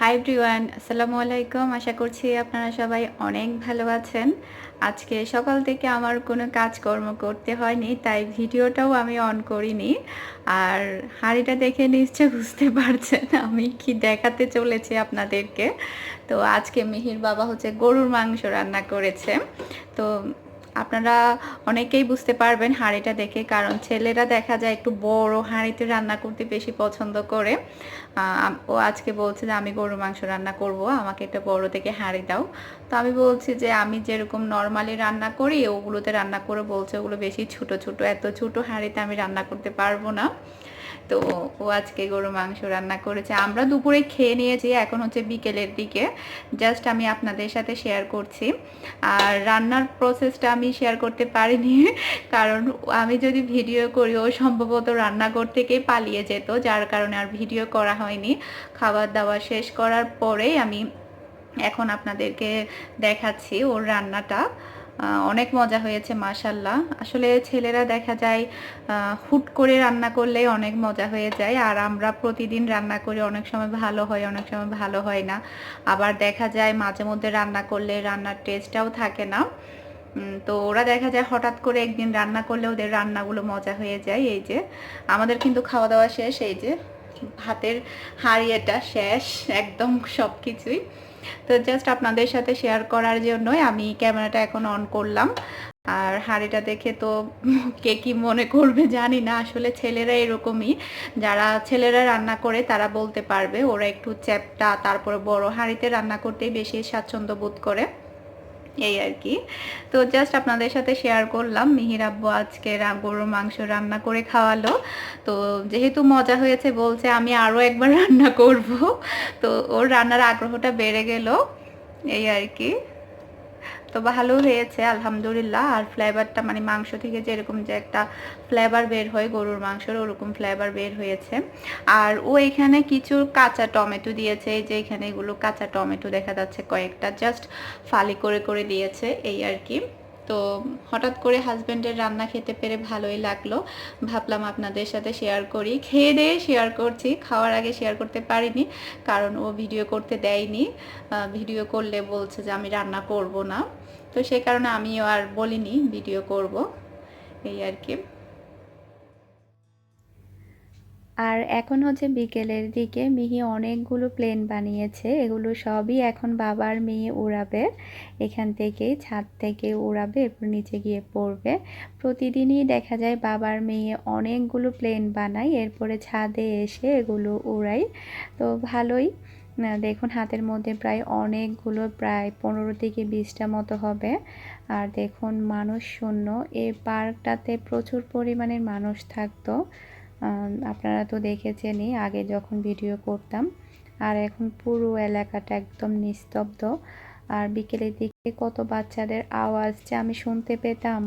Hi everyone আসসালামু আলাইকুম। আশা করছি আপনারা সবাই অনেক ভালো আছেন। আজকে সকাল থেকে আমার কোনো কাজকর্ম করতে হয়নি, তাই ভিডিওটাও আমি অন করিনি। আর হাঁড়িটা দেখে নিশ্চয় বুঝতে পারছেন আমি কি দেখাতে চলেছি আপনাদেরকে। তো আজকে মিহির বাবা হচ্ছে গরুর মাংস রান্না করেছে। তো আপনারা অনেকেই বুঝতে পারবেন হাঁড়িটা দেখে, কারণ ছেলেরা দেখা যায় একটু বড় হাঁড়িতে রান্না করতে বেশি পছন্দ করে। ও আজকে বলছে যে, আমি গরু মাংস রান্না করব, আমাকে একটা বড় থেকে হাঁড়ি দাও। তো আমি বলছি যে, আমি যেরকম নর্মালি রান্না করি, ওগুলোতে রান্না করে বলছে, ওগুলো বেশি ছোট ছোট, এত ছোট হাঁড়িতে আমি রান্না করতে পারব না। তো ও আজকে গরু মাংস রান্না করেছে। আমরা দুপুরে খেয়ে নিয়েছি, এখন হচ্ছে বিকেলের দিকে। জাস্ট আমি আপনাদের সাথে শেয়ার করছি। আর রান্নার প্রসেসটা আমি শেয়ার করতে পারিনি, কারণ আমি যদি ভিডিও করি, ও সম্ভবত রান্নাঘর থেকেই পালিয়ে যেত, যার কারণে আর ভিডিও করা হয়নি। খাবার দাবার শেষ করার পরেই আমি এখন আপনাদেরকে দেখাচ্ছি ওর রান্নাটা। অনেক মজা হয়েছে মাশাল্লাহ আসলে ছেলেরা দেখা যায় হুট করে রান্না করলে অনেক মজা হয়ে যায়, আর আমরা প্রতিদিন রান্না করি, অনেক সময় ভালো হয়, অনেক সময় ভালো হয় না। আবার দেখা যায়, মাঝে মধ্যে রান্না করলে রান্নার টেস্টটাও থাকে না। তো ওরা দেখা যায়, হঠাৎ করে একদিন রান্না করলে ওদের রান্নাগুলো মজা হয়ে যায়, এই যে। আমাদের কিন্তু খাওয়া দাওয়া শেষ, এই যে। ভাতের হাড়িয়েটা শেষ, একদম সব কিছুই তো জাস্ট আপনাদের সাথে শেয়ার করার জন্যই আমি ক্যামেরাটা এখন অন করলাম। আর হাঁড়িটা দেখে তো কে কি মনে করবে জানি না, আসলে ছেলেরা এরকমই। যারা ছেলেরা রান্না করে তারা বলতে পারবে, ওরা একটু চ্যাপটা, তারপরে বড় হাঁড়িতে রান্না করতেই বেশি স্বাচ্ছন্দ্য বোধ করে। এই আর কি। তো জাস্ট আপনাদের সাথে শেয়ার করলাম, মিহির আব্বু আজকে গরুর মাংস রান্না করে খাওয়ালো। তো যেহেতু মজা হয়েছে বলছে, আমি আরও একবার রান্না করব। তো ওর রান্নার আগ্রহটা বেড়ে গেল, এই আর কি। তো ভালো হয়েছে, আলহামদুলিল্লাহ। আর ফ্লেভারটা মানে মাংস থেকে যেরকম যে একটা ফ্লেভার বের হয়, গরুর মাংসর ওরকম ফ্লেভার বের হয়েছে। আর ও এখানে কিছু কাঁচা টমেটো দিয়েছে, এই যে এখানে এগুলো কাঁচা টমেটো দেখা যাচ্ছে কয়েকটা জাস্ট ফালি করে করে দিয়েছে, এই আর কি। তো হঠাৎ করে হাজব্যান্ডের রান্না খেতে পেরে ভালোই লাগল। ভাবলাম আপনাদের সাথে শেয়ার করি। খেয়ে দিয়ে শেয়ার করছি, খাওয়ার আগে শেয়ার করতে পারিনি, কারণ ও ভিডিও করতে দেয়নি। ভিডিও করলে বলছে যে আমি রান্না করব না। তো সেই কারণে আমিও আর বলিনি, ভিডিও করব এই আর কি। আর এখন হচ্ছে বিকেলের দিকে মিহি অনেকগুলো প্লেন বানিয়েছে, এগুলো সবই এখন বাবার মেয়ে উড়াবে, এখান থেকেই ছাদ থেকে উড়াবে, এরপর নিচে গিয়ে পড়বে। প্রতিদিনই দেখা যায় বাবার মেয়ে অনেকগুলো প্লেন বানায়, এরপরে ছাদে এসে এগুলো উড়াই তো ভালোই। দেখুন, হাতের মধ্যে প্রায় অনেকগুলো, প্রায় পনেরো থেকে বিশটা মতো হবে। আর দেখুন, মানুষ শূন্য। এই পার্কটাতে প্রচুর পরিমাণের মানুষ থাকতো। আপনারা তো দেখেছেনই, আগে যখন ভিডিও করতাম। আর এখন পুরো এলাকাটা একদম নিস্তব্ধ। আর বিকেলের দিকে কত বাচ্চাদের আওয়াজ যে আমি শুনতে পেতাম।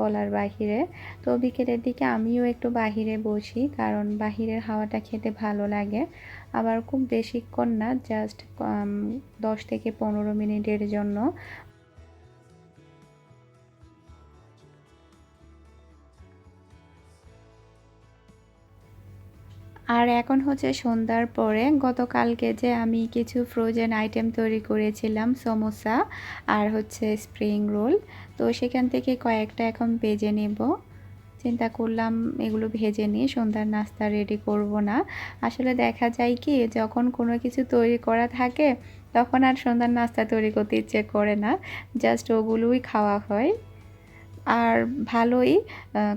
বলার বাহিরে। তো বিকেলের দিকে আমিও একটু বাহিরে বসি, কারণ বাহিরের হাওয়াটা খেতে ভালো লাগে। আবার খুব বেশিক্ষণ না জাস্ট দশ থেকে পনেরো মিনিটের জন্য। আর এখন হচ্ছে সন্ধ্যার পরে গতকালকে যে আমি কিছু ফ্রোজেন আইটেম তৈরি করেছিলাম, সমোসা আর হচ্ছে স্প্রিং রোল তো সেখান থেকে কয়েকটা এখন ভেজে নেব। চিন্তা করলাম এগুলো ভেজে নিয়ে সন্ধ্যার নাস্তা রেডি করব না। আসলে দেখা যায় কি, যখন কোনো কিছু তৈরি করা থাকে, তখন আর সন্ধ্যার নাস্তা তৈরি করতে ইচ্ছে করে না জাস্ট ওগুলোই খাওয়া হয়। আর ভালোই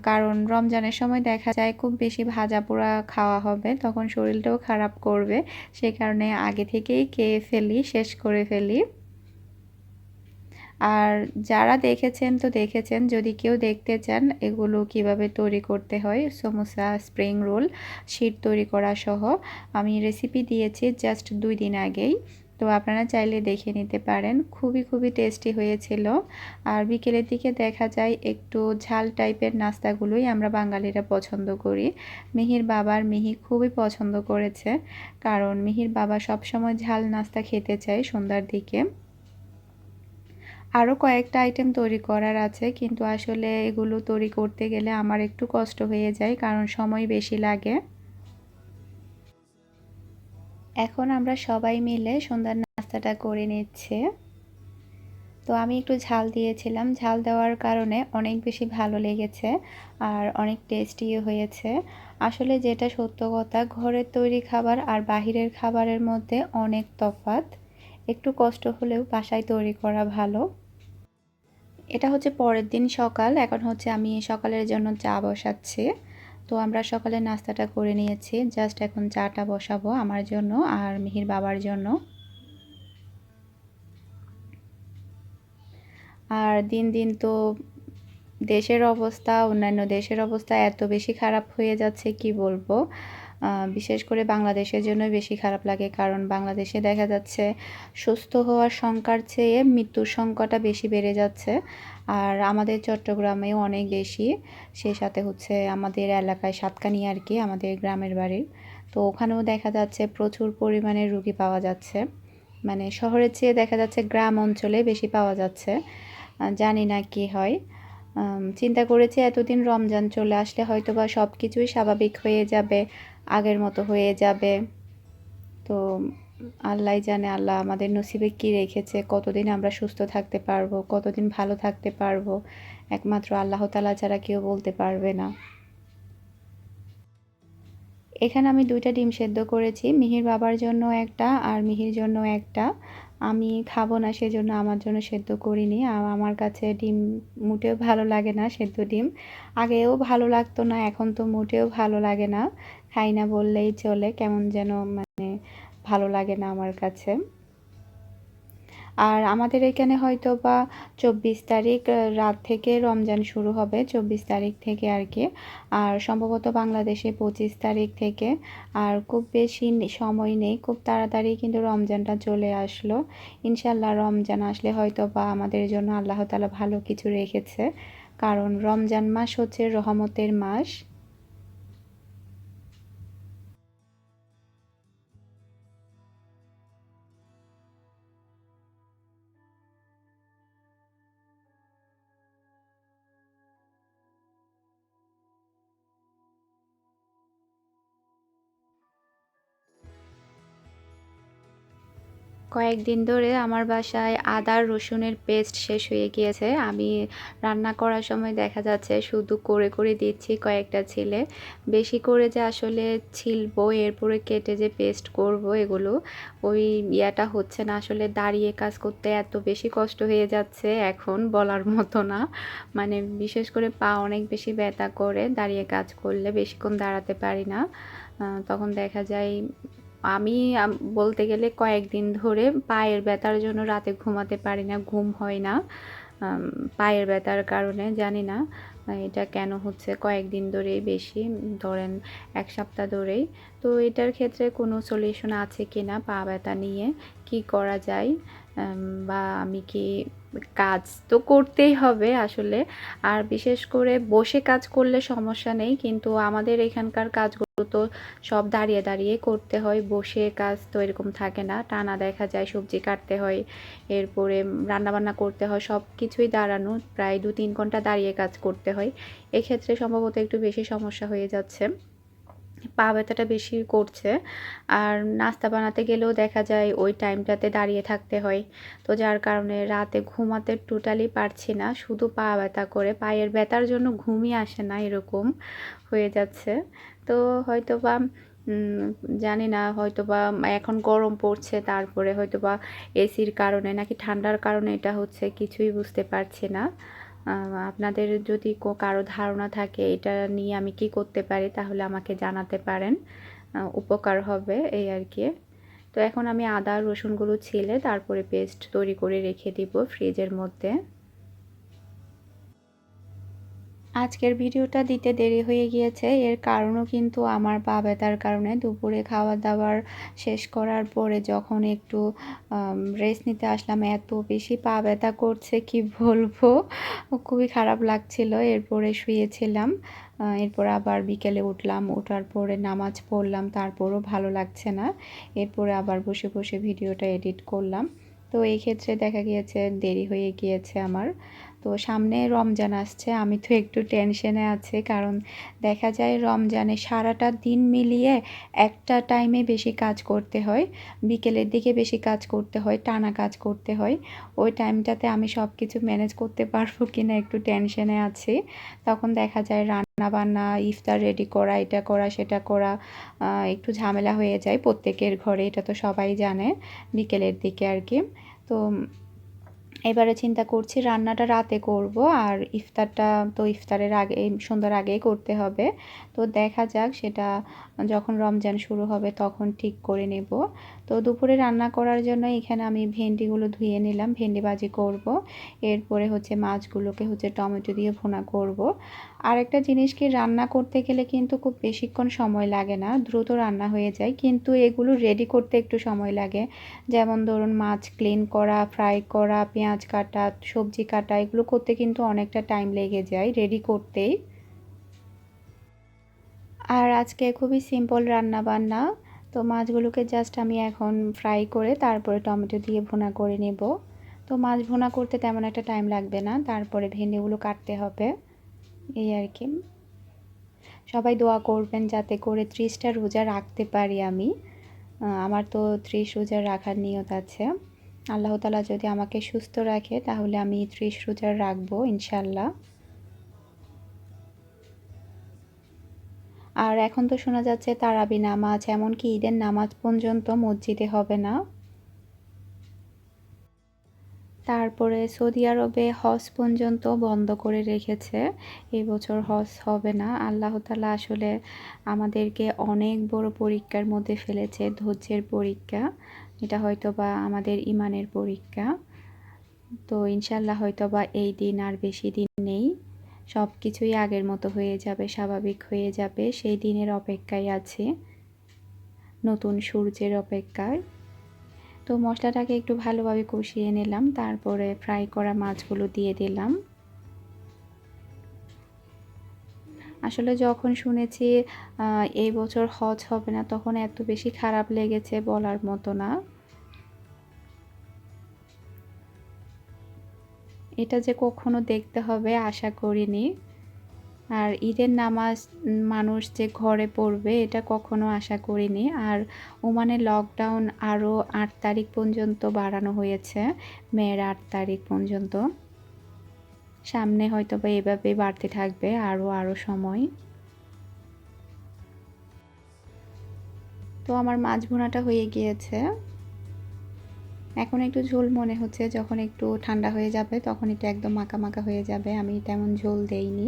কারণ রমজানের সময় দেখা যায় খুব বেশি ভাজা পোড়া খাওয়া হবে, তখন শরীরটাও খারাপ করবে। সে কারণে আগে থেকেই খেয়ে ফেলি, শেষ করে ফেলি। আর যারা দেখেছেন তো দেখেছেন, যদি কেউ দেখতে চান এগুলো কীভাবে তৈরি করতে হয়, সমোসা, স্প্রিং রোল শীট তৈরি করা সহ, আমি রেসিপি দিয়েছি জাস্ট দুই দিন আগেই। তো আপনারা চাইলে দেখে নিতে পারেন। খুবই খুবই টেস্টি হয়েছিল। আর বিকেলের দিকে দেখা যায় একটু ঝাল টাইপের নাস্তাগুলোই আমরা বাঙালিরা পছন্দ করি। মিহির বাবার মিহি খুবই পছন্দ করেছে, কারণ মিহির বাবা সবসময় ঝাল নাস্তা খেতে চায় সন্ধ্যার দিকে। আরও কয়েকটা আইটেম তৈরি করার আছে, কিন্তু আসলে এগুলো তৈরি করতে গেলে আমার একটু কষ্ট হয়ে যায়, কারণ সময় বেশি লাগে। এখন আমরা সবাই মিলে সন্ধ্যার নাস্তাটা করে নিচ্ছে। তো আমি একটু ঝাল দিয়েছিলাম। ঝাল দেওয়ার কারণে অনেক বেশি ভালো লেগেছে আর অনেক টেস্টিও হয়েছে। আসলে যেটা সত্য কথা, ঘরের তৈরি খাবার আর বাহিরের খাবারের মধ্যে অনেক তফাৎ। একটু কষ্ট হলেও বাসায় তৈরি করা ভালো। এটা হচ্ছে পরের দিন সকাল। এখন হচ্ছে আমি সকালের জন্য চা বসাচ্ছি। তো আমরা সকালে নাস্তাটা করে নিয়েছি। জাস্ট এখন চাটা বসাবো আমার জন্য আর মিহির বাবার জন্য। আর দিন দিন তো দেশের অবস্থা, অন্যান্য দেশের অবস্থা এত বেশি খারাপ হয়ে যাচ্ছে, কি বলব? বিশেষ করে বাংলাদেশের জন্য বেশি খারাপ লাগে। কারণ বাংলাদেশে দেখা যাচ্ছে সুস্থ হওয়ার সংখ্যার চেয়ে মৃত্যুর সংখ্যাটা বেশি বেড়ে যাচ্ছে। আর আমাদের চট্টগ্রামেও অনেক বেশি। সেই সাথে হচ্ছে আমাদের এলাকায় সাতকানি আর কি, আমাদের গ্রামের বাড়ির। তো ওখানেও দেখা যাচ্ছে প্রচুর পরিমাণে রুগী পাওয়া যাচ্ছে। মানে শহরের চেয়ে দেখা যাচ্ছে গ্রাম অঞ্চলে বেশি পাওয়া যাচ্ছে। জানি না কি হয়। চিন্তা করেছি এতদিন রমজান চলে আসলে হয়তো বা সব কিছুই স্বাভাবিক হয়ে যাবে। আগের মতো হয়ে যাবে। তো আল্লাহ জানে, আল্লাহ আমাদের নসিবে কি রেখেছে, কতদিন আমরা সুস্থ থাকতে পারব, কতদিন ভালো থাকতে পারব। একমাত্র আল্লাহ তালা ছাড়া কেউ বলতে পারবে না। এখানে আমি দুইটা ডিম সেদ্ধ করেছি, মিহির বাবার জন্য একটা আর মিহির জন্য একটা। আমি খাব না, সেজন্য আমার জন্য সেদ্ধ করিনি। আর আমার কাছে ডিম মোটেও ভালো লাগে না, সেদ্ধ ডিম। আগেও ভালো লাগতো না, এখন তো মোটেও ভালো লাগে না। খাই না বললেই চলে, কেমন যেন মানে ভালো লাগে না আমার কাছে। আর আমাদের এখানে হয়তো বা চব্বিশ তারিখ রাত থেকে রমজান শুরু হবে, চব্বিশ তারিখ থেকে আর কি। আর সম্ভবত বাংলাদেশে পঁচিশ তারিখ থেকে। আর খুব বেশি সময় নেই, খুব তাড়াতাড়ি কিন্তু রমজানটা চলে আসলো। ইনশাল্লাহ রমজান আসলে হয়তো বা আমাদের জন্য আল্লাহ তালা ভালো কিছু রেখেছে। কারণ রমজান মাস হচ্ছে রহমতের মাস। কয়েকদিন ধরে আমার বাসায় আদা, রসুনের পেস্ট শেষ হয়ে গিয়েছে। আমি রান্না করার সময় দেখা যাচ্ছে শুধু করে করে দিচ্ছি কয়েকটা ছিলে। বেশি করে যে আসলে ছিলবো, এরপরে কেটে যে পেস্ট করব এগুলো, ওই ইয়াটা হচ্ছে না। আসলে দাঁড়িয়ে কাজ করতে এত বেশি কষ্ট হয়ে যাচ্ছে এখন বলার মতো না। মানে বিশেষ করে পা অনেক বেশি ব্যথা করে, দাঁড়িয়ে কাজ করলে বেশিক্ষণ দাঁড়াতে পারি না। তখন দেখা যায় আমি বলতে গেলে কয়েকদিন ধরে পায়ের ব্যথার জন্য রাতে ঘুমাতে পারি না, ঘুম হয় না। পায়ের ব্যথার কারণে, জানি না, এটা কেন হচ্ছে, কয়েকদিন ধরেই বেশি, ধরেন এক সপ্তাহ ধরেই। তো এটার ক্ষেত্রে কোনো সলিউশন আছে কি না পা ব্যথা নিয়ে? কি করা যায়? বা আমি কি কাজ তো করতেই হবে আসলে। আর বিশেষ করে বসে কাজ করলে সমস্যা নেই, কিন্তু আমাদের এখানকার কাজগুলো তো সব দাঁড়িয়ে দাঁড়িয়ে করতে হয়, বসে কাজ তো এরকম থাকে না। টানা দেখা যায়, সবজি কাটতে হয়, এরপরে রান্নাবান্না করতে হয়, সব কিছুই দাঁড়ানো, প্রায় দু তিন ঘণ্টা দাঁড়িয়ে কাজ করতে হয়। এক্ষেত্রে সম্ভবত একটু বেশি সমস্যা হয়ে যাচ্ছে। পা ব্যথাটা বেশি করছে। আর নাস্তা বানাতে গেলেও দেখা যায় ওই টাইমটাতে দাঁড়িয়ে থাকতে হয়। তো যার কারণে রাতে ঘুমাতে টোটালি পারছি না। শুধু পা ব্যথা করে, পায়ের ব্যথার জন্য ঘুমই আসে না এরকম হয়ে যাচ্ছে। তো হয়তো বা জানি না হয়তো বা এখন গরম পড়ছে, তারপরে হয়তো বা এসির কারণে নাকি ঠান্ডার কারণে এটা হচ্ছে, কিছুই বুঝতে পারছি না। আপনাদের যদি কারও ধারণা থাকে এটা নিয়ে আমি কি করতে পারি, তাহলে আমাকে জানাতে পারেন। উপকার হবে এই আর কি। তো এখন আমি আদা, রসুনগুলো ছিলে, তারপরে পেস্ট তৈরি করে রেখে দিব ফ্রিজের মধ্যে। আজকের ভিডিওটা দিতে দেরি হয়ে গিয়েছে। এর কারণও কিন্তু আমার পা ব্যথার কারণে দুপুরে খাওয়া দাওয়ার শেষ করার পরে যখন একটু রেস্ট নিতে আসলাম, এত বেশি পা ব্যথা করছে, কি বলব? খুবই খারাপ লাগছিল। এরপরে শুয়েছিলাম এরপর আবার বিকেলে উঠলাম ওঠার পরে নামাজ পড়লাম, তারপরও ভালো লাগছে না। এরপরে আবার বসে বসে ভিডিওটা এডিট করলাম। তো এই ক্ষেত্রে দেখা গিয়েছে, দেরি হয়ে গিয়েছে আমার। তো সামনে রমজান আসছে, আমি তো একটু টেনশনে আছি, কারণ দেখা যায় রমজানে সারাটা দিন মিলিয়ে একটা টাইমে বেশি কাজ করতে হয়, বিকেলের দিকে বেশি কাজ করতে হয়, টানা কাজ করতে হয়, ওই টাইমটাতে আমি সব কিছু ম্যানেজ করতে পারব কি না একটু টেনশনে আছি, তখন দেখা যায় রান্না বান্না, ইফতার রেডি করা, এটা করা, সেটা করা একটু ঝামেলা হয়ে যায় প্রত্যেকের ঘরে, এটা তো সবাই জানে, বিকেলের দিকে আর কি, তো এবারে চিন্তা করছি রান্নাটা রাতে করব আর ইফতারটা তো ইফতারের আগে সন্ধ্যার আগেই করতে হবে। তো দেখা যাক, সেটা যখন রমজান শুরু হবে তখন ঠিক করে নেব। তো দুপুরে রান্না করার জন্য এখানে আমি ভেন্ডিগুলো ধুয়ে নিলাম। ভেন্ডি ভাজি করব। এরপরে হচ্ছে মাছগুলোকে হচ্ছে টমেটো দিয়ে ভুনা করব। আর একটা জিনিস কি, রান্না করতে গেলে কিন্তু খুব বেশিক্ষণ সময় লাগে না, দ্রুত রান্না হয়ে যায়। কিন্তু এগুলো রেডি করতে একটু সময় লাগে। যেমন ধরুন মাছ ক্লিন করা ফ্রাই করা, পেঁয়াজ কাটা, সবজি কাটা, এগুলো করতে কিন্তু অনেকটা টাইম লেগে যায় রেডি করতেই। আর আজকে খুবই সিম্পল রান্না বান্না তো মাছগুলোকে জাস্ট আমি এখন ফ্রাই করে তারপরে টমেটো দিয়ে ভুনা করে নেব। তো মাছ ভোনা করতে তেমন একটা টাইম লাগবে না, তারপরে ভেন্ডিগুলো কাটতে হবে। এই আর কি। সবাই দোয়া করবেন যাতে করে ত্রিশটা রোজা রাখতে পারি আমি। আমার তো ত্রিশ রোজা রাখার নিয়ত আছে। আল্লাহ তালা যদি আমাকে সুস্থ রাখে, তাহলে আমি ত্রিশ রোজা রাখব ইনশাল্লাহ আর এখন তো শোনা যাচ্ছে তারাবি নামাজ, এমনকি ঈদের নামাজ পর্যন্ত মসজিদে হবে না। তারপরে সৌদি আরবে হজ পর্যন্ত বন্ধ করে রেখেছে। এই বছর হজ হবে না। আল্লাহ তালা আসলে আমাদেরকে অনেক বড় পরীক্ষার মধ্যে ফেলেছে, ধৈর্যের পরীক্ষা। এটা হয়তো বা আমাদের ইমানের পরীক্ষা। তো ইনশাল্লাহ হয়তো বা এই দিন আর বেশি দিন নেই। সব কিছুই আগের মতো হয়ে যাবে, স্বাভাবিক হয়ে যাবে। সেই দিনের অপেক্ষায় আছে। নতুন সূর্যের অপেক্ষায়। তো মশলাটাকে একটু ভালোভাবে কষিয়ে নিলাম, তারপরে ফ্রাই করা মাছগুলো দিয়ে দিলাম। আসলে যখন শুনেছি এই বছর হজ হবে না, তখন এত বেশি খারাপ লেগেছে বলার মতো না। এটা যে কখনো দেখতে হবে, আশা করিনি। আর ঈদের নামাজ, মানুষ যে ঘরে পড়বে, এটা কখনো আশা করিনি। আর ওমানে লকডাউন আরও আট তারিখ পর্যন্ত বাড়ানো হয়েছে, মেয়ের আট তারিখ পর্যন্ত। সামনে হয়তো বা এভাবেই বাড়তে থাকবে আরও আরও সময়। তো আমার মাছ ভুনাটা হয়ে গিয়েছে। এখন একটু ঝোল মনে হচ্ছে, যখন একটু ঠান্ডা হয়ে যাবে তখন এটা একদম মাখা মাখা হয়ে যাবে। আমি তেমন ঝোল দেইনি,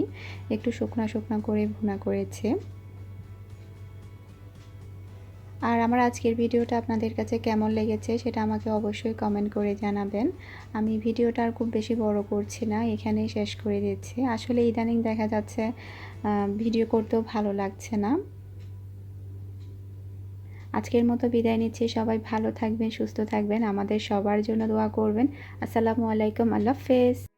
একটু শুকনা শুকনা করে ভুনা করেছি। আর আমার আজকের ভিডিওটা আপনাদের কাছে কেমন লেগেছে সেটা আমাকে অবশ্যই কমেন্ট করে জানাবেন। আমি ভিডিওটা আর খুব বেশি বড় করছি না, এখানেই শেষ করে দিচ্ছি। আসলে ইদানিং দেখা যাচ্ছে ভিডিও করতেও ভালো লাগছে না। আজকের মতো বিদায় নিচ্ছি। সবাই ভালো থাকবেন, সুস্থ থাকবেন। আমাদের সবার জন্য দোয়া করবেন। আসসালামু আলাইকুম, আল্লাহ হাফেজ।